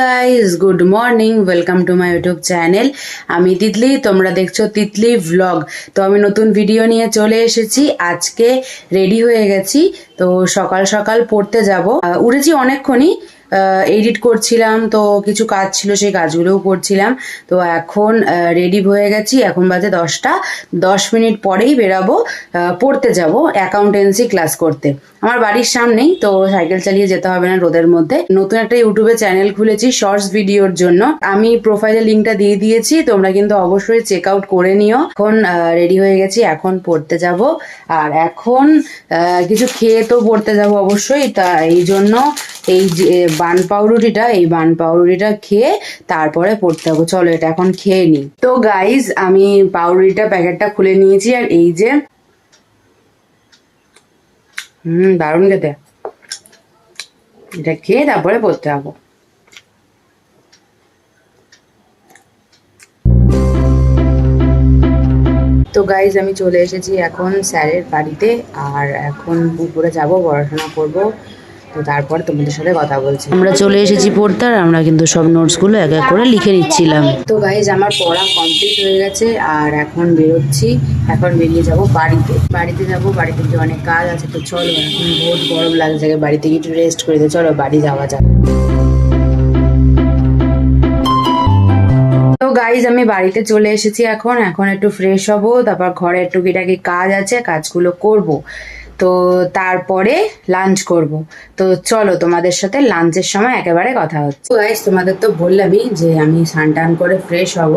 Guys good morning welcome to my YouTube channel আমি তিতলি, তোমরা দেখছ তিতলি ভ্লগ তো আমি নতুন ভিডিও নিয়ে চলে এসেছি। আজকে রেডি হয়ে গেছি। তো সকাল সকাল পড়তে যাব। উঠেছি অনেকক্ষণই। এডিট করছিলাম, তো কিছু কাজ ছিল, সেই কাজগুলোও করছিলাম। তো এখন রেডি হয়ে গেছি। এখন বাজে দশটা। দশ মিনিট পরেই বেরাবো পড়তে যাব অ্যাকাউন্টেন্সি ক্লাস করতে। আমার বাড়ির সামনেই, তো সাইকেল চালিয়ে যেতে হবে না রোদের মধ্যে। নতুন একটা ইউটিউবে চ্যানেল খুলেছি শর্টস ভিডিওর জন্য। আমি প্রোফাইলে লিঙ্কটা দিয়ে দিয়েছি, তোমরা কিন্তু অবশ্যই চেক আউট করে নিও। এখন রেডি হয়ে গেছি, এখন পড়তে যাব। আর এখন কিছু খেয়ে তো পড়তে যাব অবশ্যই। তা, এই জন্য এই যে বান পাউরুটিটা, এই বান পাউরুটিটা খেয়ে তারপরে পড়তে হবে। চলো এটা এখন খেয়ে নিই। তো গাইজ আমি পাউরুটিটা, প্যাকেটটা খুলে নিয়েছি আর এই যে, হুম, দারুণ খেতে। এটা খেয়ে তারপরে পড়তে যাব তো গাইজ আমি চলে এসেছি এখন স্যারের বাড়িতে, আর এখন উপরে যাব, পড়াশোনা করব। তো তারপর তোমাদের সাথে কথা বলছি। আমরা চলে এসেছি পড়তে আর আমরা কিন্তু সব নোটসগুলো এক এক করে লিখে নিচ্ছিলাম। তো গাইজ আমার পড়া কমপ্লিট হয়ে গেছে আর এখন বেরোচ্ছি। এখন বেরিয়ে যাব বাড়িতে। বাড়িতে যাব বাড়িতে গিয়ে অনেক কাজ আছে তো চলো এখন বহুত গরম লাগছে। বাড়িতে গিয়ে একটু রেস্ট করে চলো বাড়ি যাওয়া যাক। তো গাইজ আমি বাড়িতে চলে এসেছি এখন। এখন একটু ফ্রেশ হব তারপর ঘরে একটু টুকিটাকি কাজ আছে কাজগুলো করব। তো তারপরে লাঞ্চ করব। তো চলো তোমাদের সাথে লাঞ্চের সময় একেবারে কথা হচ্ছে। তো গাইজ তোমাদের তো বললামই যে আমি সানটান করে ফ্রেশ হব।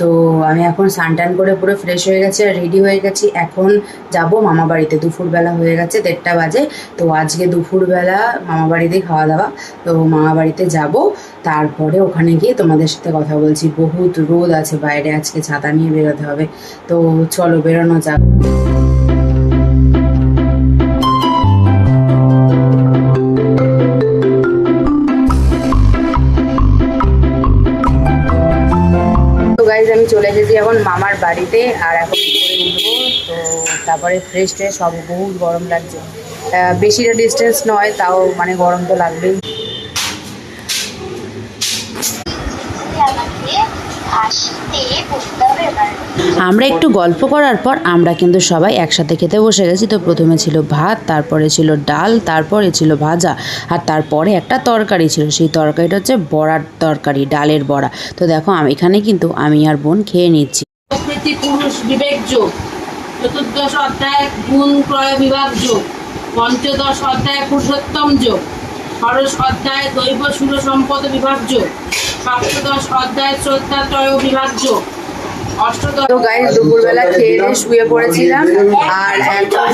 তো আমি এখন সানটান করে পুরো ফ্রেশ হয়ে গেছি আর রেডি হয়ে গেছি। এখন যাব মামা বাড়িতে। দুপুরবেলা হয়ে গেছে দেড়টা বাজে। তো আজকে দুপুরবেলা মামা বাড়িতেই খাওয়া দাওয়া। তো মামা বাড়িতে যাব। তারপরে ওখানে গিয়ে তোমাদের সাথে কথা বলছি। বহুত রোদ আছে বাইরে, আজকে ছাতা নিয়ে বেরোতে হবে। তো চলো বেরোনো যাক। এখন মামার বাড়িতে আর এখন তো তারপরে ফ্রেশ ট্রেশ সব বহুত গরম লাগছে। বেশিটা ডিস্টেন্স নয়, তাও মানে গরম তো লাগবেই। আমরা একটু গল্প করার পর আমরা কিন্তু সবাই একসাথে খেতে বসে গেছি। তো প্রথমে ছিল ভাত তারপরে ছিল ডাল তারপরে ছিল ভাজা আর তারপরে একটা তরকারি ছিল। সেই তরকারিটা হচ্ছে বড়ার তরকারি ডালের বড়া। তো দেখো আমি এখানে কিন্তু আমি আর বোন খেয়ে নিচ্ছি। প্রকৃতি পুরুষ বিবেক যোগ চতুর্দশ অধ্যায় গুণ ক্রয় বিভাগ যোগ পঞ্চদশ অধ্যায় পুরুষোত্তম যোগ। ষোড়শ অধ্যায় দৈব সুর সম্পদ বিভাগ যোগ সপ্তদশ অধ্যায় শ্রদ্ধাত্রয় অষ্টদশ তো গাইজ দুপুরবেলা খেয়ে দিয়ে শুয়ে পড়েছিলাম আর এখন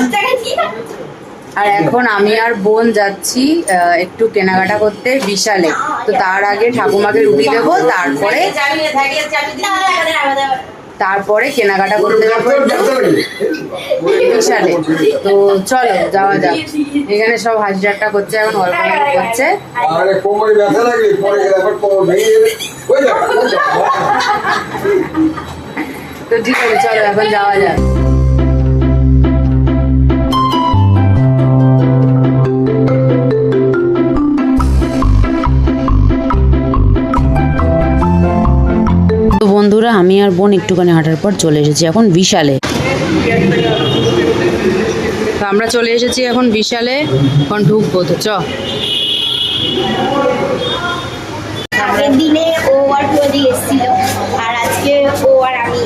আর এখন আমি আর বোন যাচ্ছি আহ, একটু কেনাকাটা করতে বিশালে। তো তার আগে ঠাকুমাকে রুটি দেবো তারপরে তারপরে কেনাকাটা করতে যাব। বিশালে। তো চলো যাওয়া যাক। এখানে সব হাসি ঠাট্টা করছে। এখন গল্প গল্প করছে। তো ঠিক আছে চলো এখন যাওয়া যাক। আর বোন একটুখানি হাঁটার পর চলে এসেছি এখন বিশালে। আমরা চলে এসেছি এখন বিশালে এখন ঢুকবো তো চ। আগের দিনে ও আর প্রদীপ এসেছিল আর আজকে ও আর আমি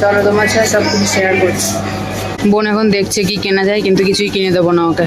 চলো তোমার সাথে সব কিছু শেয়ার করছি। বোন এখন দেখছে কি কেনা যায় কিন্তু কিছুই কিনে দেবো না ওকে।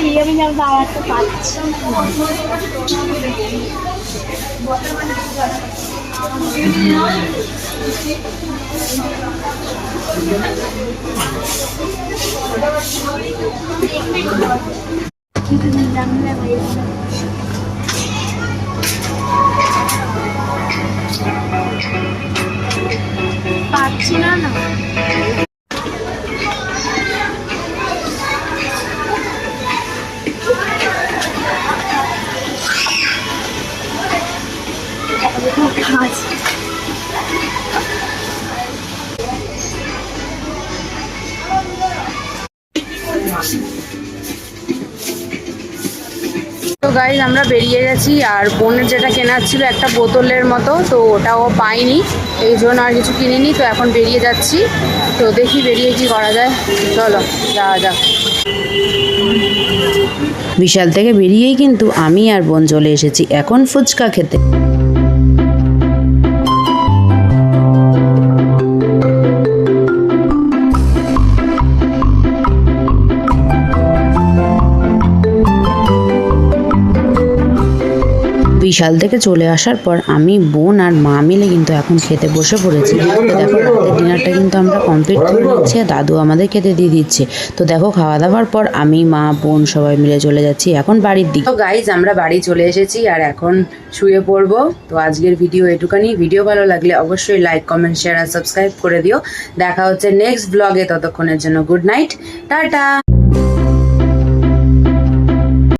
আমি আমার বাবার তো পাচ্ছি তো গাইজ আমরা বেরিয়ে গেছি আর বোনের যেটা কেনার ছিল একটা বোতলের মতো, তো ওটাও পাইনি। এই জন্য আর কিছু কিনিনি, তো এখন বেরিয়ে যাচ্ছি। তো দেখি বেরিয়ে কি করা যায়। চলো, যাওয়া যাক। বিশাল থেকে বেরিয়েই কিন্তু আমি আর বোন চলে এসেছি এখন ফুচকা খেতে। বিশাল থেকে চলে আসার পর আমি, বোন আর মা মিলে কিন্তু এখন খেতে বসে পড়েছি। তো দেখো, রাতের ডিনারটা কিন্তু আমরা কমপ্লিট করে নিচ্ছি দাদু আমাদের খেতে দিয়ে দিচ্ছে। তো দেখো, খাওয়া দাওয়ার পর আমি, মা, বোন সবাই মিলে চলে যাচ্ছি এখন বাড়ির দিকে। তো গাইজ আমরা বাড়ি চলে এসেছি আর এখন শুয়ে পড়ব। তো আজকের ভিডিও এটুকানি ভিডিও ভালো লাগলে অবশ্যই লাইক কমেন্ট শেয়ার আর সাবস্ক্রাইব করে দিও। দেখা হচ্ছে নেক্সট ব্লগে ততক্ষণের জন্য গুড নাইট টাটা!